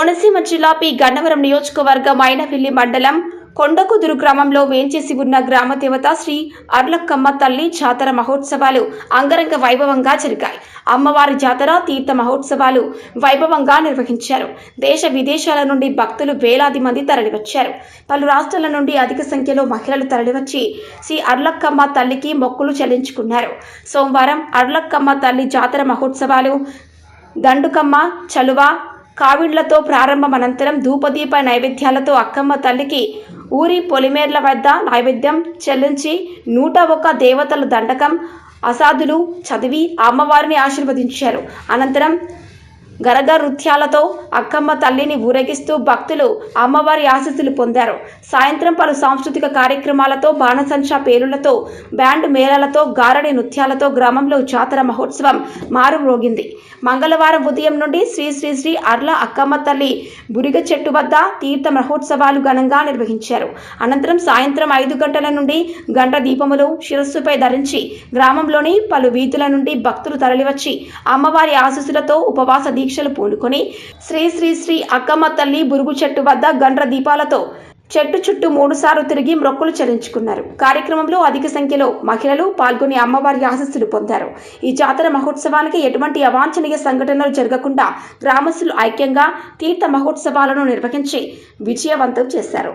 కోనసీమ జిల్లా పి. గన్నవరం నియోజకవర్గం మైనవిల్లి మండలం కొండకుదురు గ్రామంలో వేంచేసి ఉన్న గ్రామ దేవత శ్రీ అర్లక్కమ్మ తల్లి జాతర మహోత్సవాలు అంగరంగ వైభవంగా జరిగాయి. అమ్మవారి జాతర తీర్థ మహోత్సవాలు వైభవంగా నిర్వహించారు. దేశ విదేశాల నుండి భక్తులు వేలాది మంది తరలివచ్చారు. పలు రాష్ట్రాల నుండి అధిక సంఖ్యలో మహిళలు తరలివచ్చి శ్రీ అర్లక్కమ్మ తల్లికి మొక్కులు చెల్లించుకున్నారు. సోమవారం అర్లక్కమ్మ తల్లి జాతర మహోత్సవాలు దండుకమ్మ చలువ కావిళ్ళతో ప్రారంభం అనంతరం ధూపదీప నైవేద్యాలతో అక్కమ్మ తల్లికి ఊరి పొలిమేర్ల వద్ద నైవేద్యం చెల్లించి నూట ఒక దేవతల దండకం అసాధులు చదివి అమ్మవారిని ఆశీర్వదించారు. అనంతరం గరగ నృత్యాలతో అక్కమ్మ తల్లిని ఊరేగిస్తూ భక్తులు అమ్మవారి ఆశీస్సులు పొందారు. సాయంత్రం పలు సాంస్కృతిక కార్యక్రమాలతో బాణసంచా పేలులతో బ్యాండ్ మేళాలతో గారడి నృత్యాలతో గ్రామంలో జాతర మహోత్సవం మారుమ్రోగింది. మంగళవారం ఉదయం నుండి శ్రీ శ్రీ శ్రీ అర్ల అక్కమ్మ తల్లి బురిగ చెట్టు వద్ద తీర్థ మహోత్సవాలు ఘనంగా నిర్వహించారు. అనంతరం సాయంత్రం ఐదు గంటల నుండి గంట దీపములు శిరస్సుపై ధరించి గ్రామంలోని పలు వీధుల నుండి భక్తులు తరలివచ్చి అమ్మవారి ఆశీస్సులతో ఉపవాస దీక్షలు పూనుకొని శ్రీ శ్రీ శ్రీ అక్కమ్మ తల్లి బురుగు చెట్టు వద్ద గండ్ర దీపాలతో చెట్టు చుట్టూ మూడుసార్లు తిరిగి మొక్కులు చెల్లించుకున్నారు. కార్యక్రమంలో అధిక సంఖ్యలో మహిళలు పాల్గొని అమ్మవారి ఆశస్సులు పొందారు. ఈ జాతర మహోత్సవానికి ఎటువంటి అవాంఛనీయ సంఘటనలు జరగకుండా గ్రామస్తులు ఐక్యంగా తీర్థ మహోత్సవాలను నిర్వహించి విజయవంతం చేశారు.